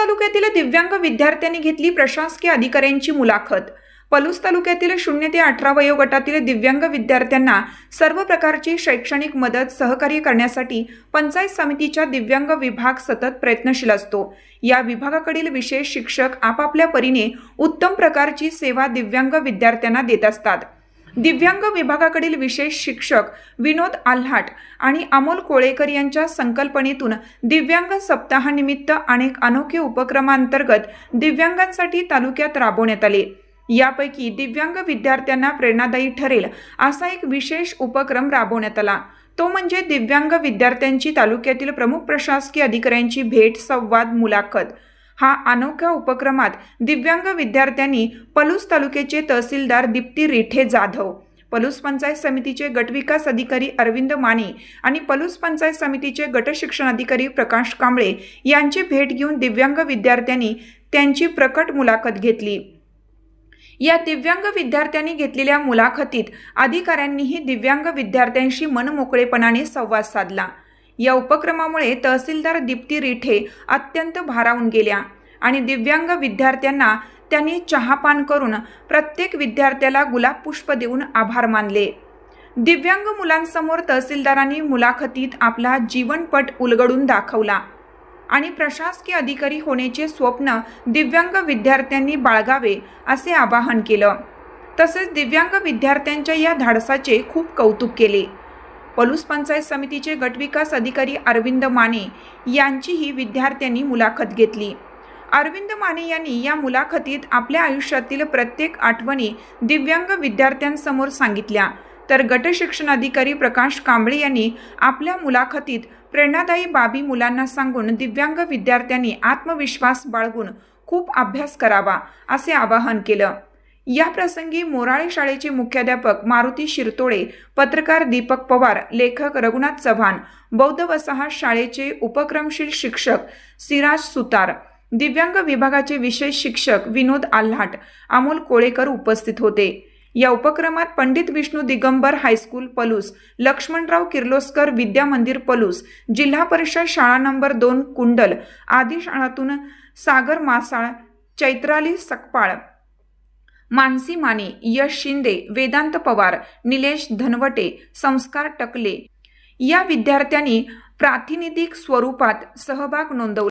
तालुक्यातील दिव्यांग विद्यार्थ्यांनी घेतली प्रशासकीय अधिकाऱ्यांची मुलाखत. पलूस तालुक्यातील शून्य ते अठरा वयोगटातील दिव्यांग विद्यार्थ्यांना सर्व प्रकारची शैक्षणिक मदत सहकार्य करण्यासाठी पंचायत समितीच्या दिव्यांग विभाग सतत प्रयत्नशील असतो. या विभागाकडील विशेष शिक्षक आपापल्या परीने उत्तम प्रकारची सेवा दिव्यांग विद्यार्थ्यांना देत असतात. दिव्यांग विभागाकडील विशेष शिक्षक विनोद आल्हाट आणि अमोल कोळेकर यांच्या संकल्पनेतून दिव्यांग सप्ताहानिमित्त अनेक अनोखे उपक्रमांतर्गत दिव्यांगांसाठी तालुक्यात राबवण्यात आले. यापैकी दिव्यांग विद्यार्थ्यांना प्रेरणादायी ठरेल असा एक विशेष उपक्रम राबवण्यात आला. तो म्हणजे दिव्यांग विद्यार्थ्यांची तालुक्यातील प्रमुख प्रशासकीय अधिकाऱ्यांची भेट संवाद मुलाखत. हा अनोख्या उपक्रमात दिव्यांग विद्यार्थ्यांनी पलूस तालुक्याचे तहसीलदार दीप्ती रिठे जाधव पलूस पंचायत समितीचे गटविकास अधिकारी अरविंद माने आणि पलूस पंचायत समितीचे गट शिक्षण अधिकारी प्रकाश कांबळे यांची भेट घेऊन दिव्यांग विद्यार्थ्यांनी त्यांची प्रकट मुलाखत घेतली. या दिव्यांग विद्यार्थ्यांनी घेतलेल्या मुलाखतीत अधिकाऱ्यांनीही दिव्यांग विद्यार्थ्यांशी मनमोकळेपणाने संवाद साधला. या उपक्रमामुळे तहसीलदार दीप्ती रिठे अत्यंत भारावून गेल्या आणि दिव्यांग विद्यार्थ्यांना त्यांनी चहापान करून प्रत्येक विद्यार्थ्याला गुलाब पुष्प देऊन आभार मानले. दिव्यांग मुलांसमोर तहसीलदारांनी मुलाखतीत आपला जीवनपट उलगडून दाखवला आणि प्रशासकीय अधिकारी होण्याचे स्वप्न दिव्यांग विद्यार्थ्यांनी बाळगावे असे आवाहन केलं. तसेच दिव्यांग विद्यार्थ्यांच्या या धाडसाचे खूप कौतुक केले. पलूस पंचायत समितीचे गटविकास अधिकारी अरविंद माने यांचीही विद्यार्थ्यांनी मुलाखत घेतली. अरविंद माने यांनी या मुलाखतीत आपल्या आयुष्यातील प्रत्येक आठवणी दिव्यांग विद्यार्थ्यांसमोर सांगितल्या. तर गट शिक्षण अधिकारी प्रकाश कांबळे यांनी आपल्या मुलाखतीत प्रेरणादायी बाबी मुलांना सांगून दिव्यांग विद्यार्थ्यांनी आत्मविश्वास बाळगून खूप अभ्यास करावा असे आवाहन केलं. या प्रसंगी मोराळे शाळेचे मुख्याध्यापक मारुती शिरतोळे पत्रकार दीपक पवार लेखक रघुनाथ चव्हाण बौद्ध वसाहत शाळेचे उपक्रमशील शिक्षक सिराज सुतार दिव्यांग विभागाचे विशेष शिक्षक विनोद आल्हाट अमोल कोळेकर उपस्थित होते. या उपक्रमात पंडित विष्णू दिगंबर हायस्कूल पलूस लक्ष्मणराव किर्लोस्कर विद्या मंदिर पलूस जिल्हा परिषद शाळा नंबर दोन कुंडल आदी शाळातून सागर मासाळ चैत्राली सकपाळ मानसी माने यश शिंदे वेदांत पवार निलेश धनवटे संस्कार टकले. या विद्यार्थ्यांनी प्रातिनिधिक स्वरूपात सहभाग नोंदवला.